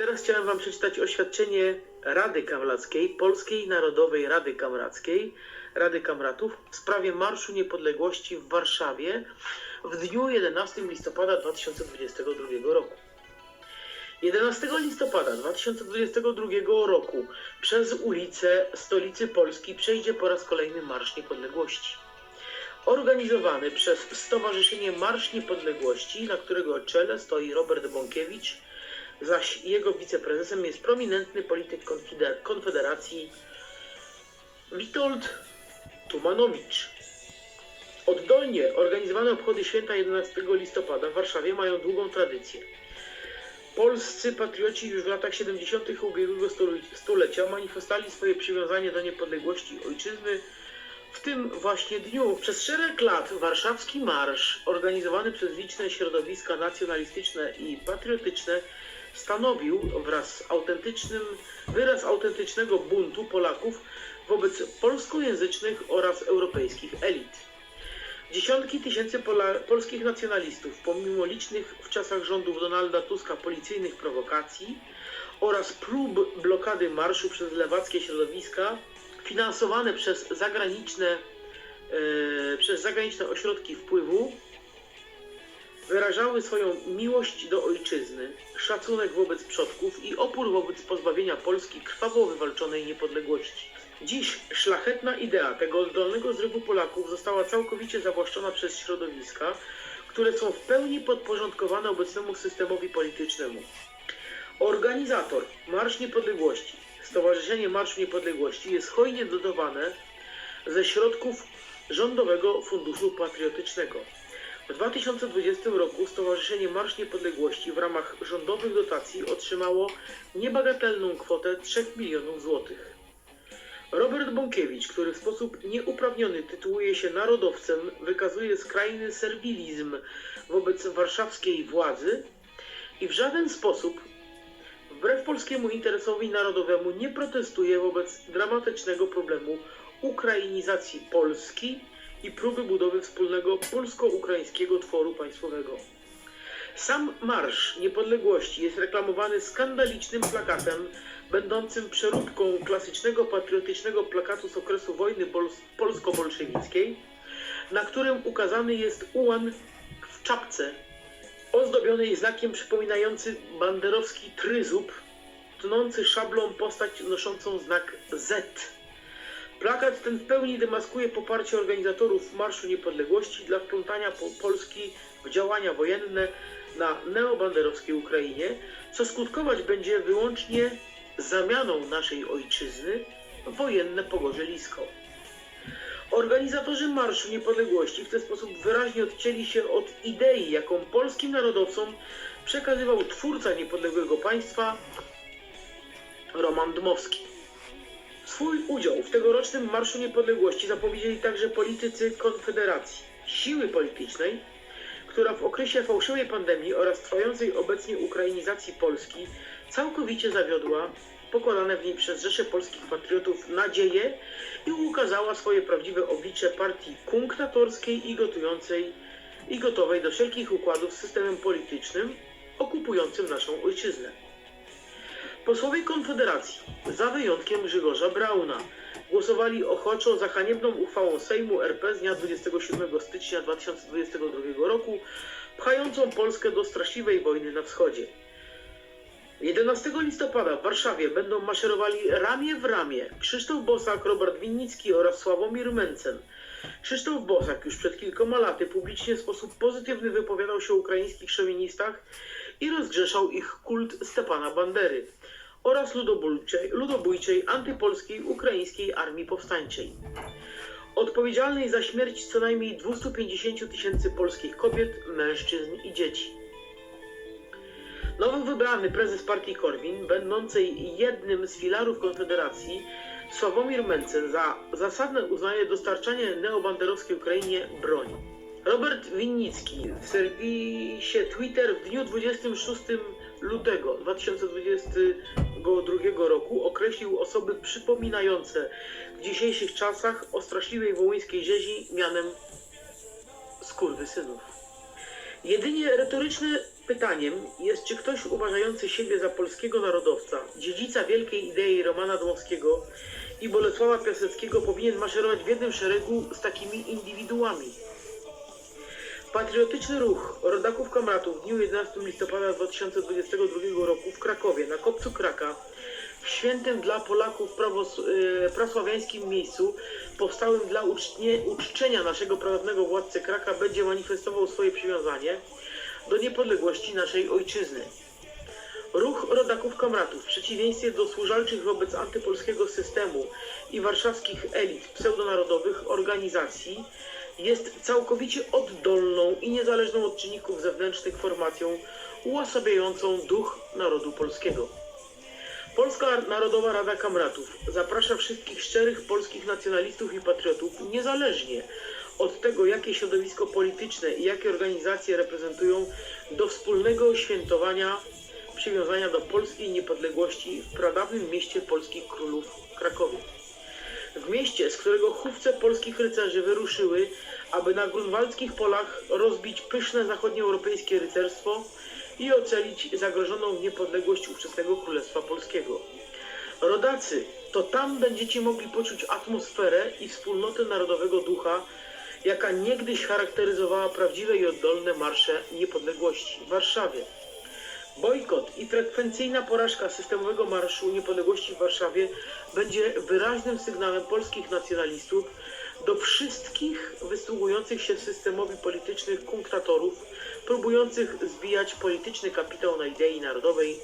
Teraz chciałem Wam przeczytać oświadczenie Rady Kamrackiej, Polskiej Narodowej Rady Kamrackiej, Rady Kamratów w sprawie Marszu Niepodległości w Warszawie w dniu 11 listopada 2022 roku. 11 listopada 2022 roku przez ulice stolicy Polski przejdzie po raz kolejny Marsz Niepodległości. Organizowany przez Stowarzyszenie Marsz Niepodległości, na którego czele stoi Robert Bąkiewicz, zaś jego wiceprezesem jest prominentny polityk Konfederacji Witold Tumanowicz. Oddolnie organizowane obchody święta 11 listopada w Warszawie mają długą tradycję. Polscy patrioci już w latach 70. ubiegłego stulecia manifestowali swoje przywiązanie do niepodległości ojczyzny. W tym właśnie dniu przez szereg lat warszawski marsz, organizowany przez liczne środowiska nacjonalistyczne i patriotyczne, stanowił wraz z autentycznym, wyraz autentycznego buntu Polaków wobec polskojęzycznych oraz europejskich elit. Dziesiątki tysięcy pola, polskich nacjonalistów, pomimo licznych w czasach rządów Donalda Tuska policyjnych prowokacji oraz prób blokady marszu przez lewackie środowiska, finansowane przez zagraniczne, e, przez zagraniczne ośrodki wpływu, wyrażały swoją miłość do ojczyzny, szacunek wobec przodków i opór wobec pozbawienia Polski krwawo wywalczonej niepodległości. Dziś szlachetna idea tego oddolnego zrywu Polaków została całkowicie zawłaszczona przez środowiska, które są w pełni podporządkowane obecnemu systemowi politycznemu. Organizator Marsz Niepodległości, Stowarzyszenie Marszu Niepodległości jest hojnie dotowane ze środków Rządowego Funduszu Patriotycznego. W 2020 roku Stowarzyszenie Marsz Niepodległości w ramach rządowych dotacji otrzymało niebagatelną kwotę 3 milionów złotych. Robert Bąkiewicz, który w sposób nieuprawniony tytułuje się narodowcem, wykazuje skrajny serwilizm wobec warszawskiej władzy i w żaden sposób, wbrew polskiemu interesowi narodowemu, nie protestuje wobec dramatycznego problemu ukrainizacji Polski i próby budowy wspólnego polsko-ukraińskiego tworu państwowego. Sam Marsz Niepodległości jest reklamowany skandalicznym plakatem, będącym przeróbką klasycznego patriotycznego plakatu z okresu wojny bol- polsko-bolszewickiej, na którym ukazany jest ułan w czapce ozdobionej znakiem przypominający banderowski tryzub, tnący szablą postać noszącą znak Z. Plakat ten w pełni demaskuje poparcie organizatorów Marszu Niepodległości dla wplątania po Polski w działania wojenne na neobanderowskiej Ukrainie, co skutkować będzie wyłącznie zamianą naszej ojczyzny w wojenne pogorzelisko. Organizatorzy Marszu Niepodległości w ten sposób wyraźnie odcięli się od idei, jaką polskim narodowcom przekazywał twórca niepodległego państwa Roman Dmowski. Swój udział w tegorocznym Marszu Niepodległości zapowiedzieli także politycy Konfederacji, siły politycznej, która w okresie fałszywej pandemii oraz trwającej obecnie ukrainizacji Polski całkowicie zawiodła pokładane w niej przez Rzeszę Polskich Patriotów nadzieje i ukazała swoje prawdziwe oblicze partii kunktatorskiej i gotującej i gotowej do wszelkich układów z systemem politycznym okupującym naszą ojczyznę. Posłowie Konfederacji, za wyjątkiem Grzegorza Brauna, głosowali ochoczo za haniebną uchwałą Sejmu RP z dnia 27 stycznia 2022 roku, pchającą Polskę do straszliwej wojny na wschodzie. 11 listopada w Warszawie będą maszerowali ramię w ramię Krzysztof Bosak, Robert Winnicki oraz Sławomir Mencen. Krzysztof Bosak już przed kilkoma laty publicznie w sposób pozytywny wypowiadał się o ukraińskich szowinistach i rozgrzeszał ich kult Stepana Bandery oraz ludobójczej, ludobójczej antypolskiej ukraińskiej armii powstańczej. Odpowiedzialnej za śmierć co najmniej 250 tysięcy polskich kobiet, mężczyzn i dzieci. Nowo wybrany prezes partii Korwin, będącej jednym z filarów Konfederacji, Sławomir Mencen za zasadne uznaje dostarczanie neobanderowskiej Ukrainie broni. Robert Winnicki w serwisie Twitter w dniu 26 lutego 2022 roku określił osoby przypominające w dzisiejszych czasach o straszliwej wołyńskiej rzezi mianem skurwysynów. Jedynie retoryczne pytaniem jest, czy ktoś uważający siebie za polskiego narodowca, dziedzica wielkiej idei Romana Dmowskiego i Bolesława Piaseckiego powinien maszerować w jednym szeregu z takimi indywiduami. Patriotyczny ruch rodaków kamratów w dniu 11 listopada 2022 roku w Krakowie, na kopcu Kraka, w świętym dla Polaków e, prasławiańskim miejscu, powstałym dla uczcie, uczczenia naszego prawownego władcy Kraka, będzie manifestował swoje przywiązanie do niepodległości naszej ojczyzny. Ruch rodaków kamratów w przeciwieństwie do służalczych wobec antypolskiego systemu i warszawskich elit pseudonarodowych organizacji jest całkowicie oddolną i niezależną od czynników zewnętrznych formacją uosabiającą duch narodu polskiego. Polska Narodowa Rada Kamratów zaprasza wszystkich szczerych polskich nacjonalistów i patriotów, niezależnie od tego, jakie środowisko polityczne i jakie organizacje reprezentują, do wspólnego świętowania przywiązania do polskiej niepodległości w pradawnym mieście polskich królów Krakowie. W mieście, z którego chówce polskich rycerzy wyruszyły, aby na grunwaldzkich polach rozbić pyszne zachodnioeuropejskie rycerstwo i ocalić zagrożoną niepodległość ówczesnego Królestwa Polskiego. Rodacy, to tam będziecie mogli poczuć atmosferę i wspólnotę narodowego ducha, jaka niegdyś charakteryzowała prawdziwe i oddolne marsze niepodległości w Warszawie. Bojkot i frekwencyjna porażka systemowego Marszu Niepodległości w Warszawie będzie wyraźnym sygnałem polskich nacjonalistów do wszystkich wysługujących się systemowi politycznych kunktatorów, próbujących zbijać polityczny kapitał na idei narodowej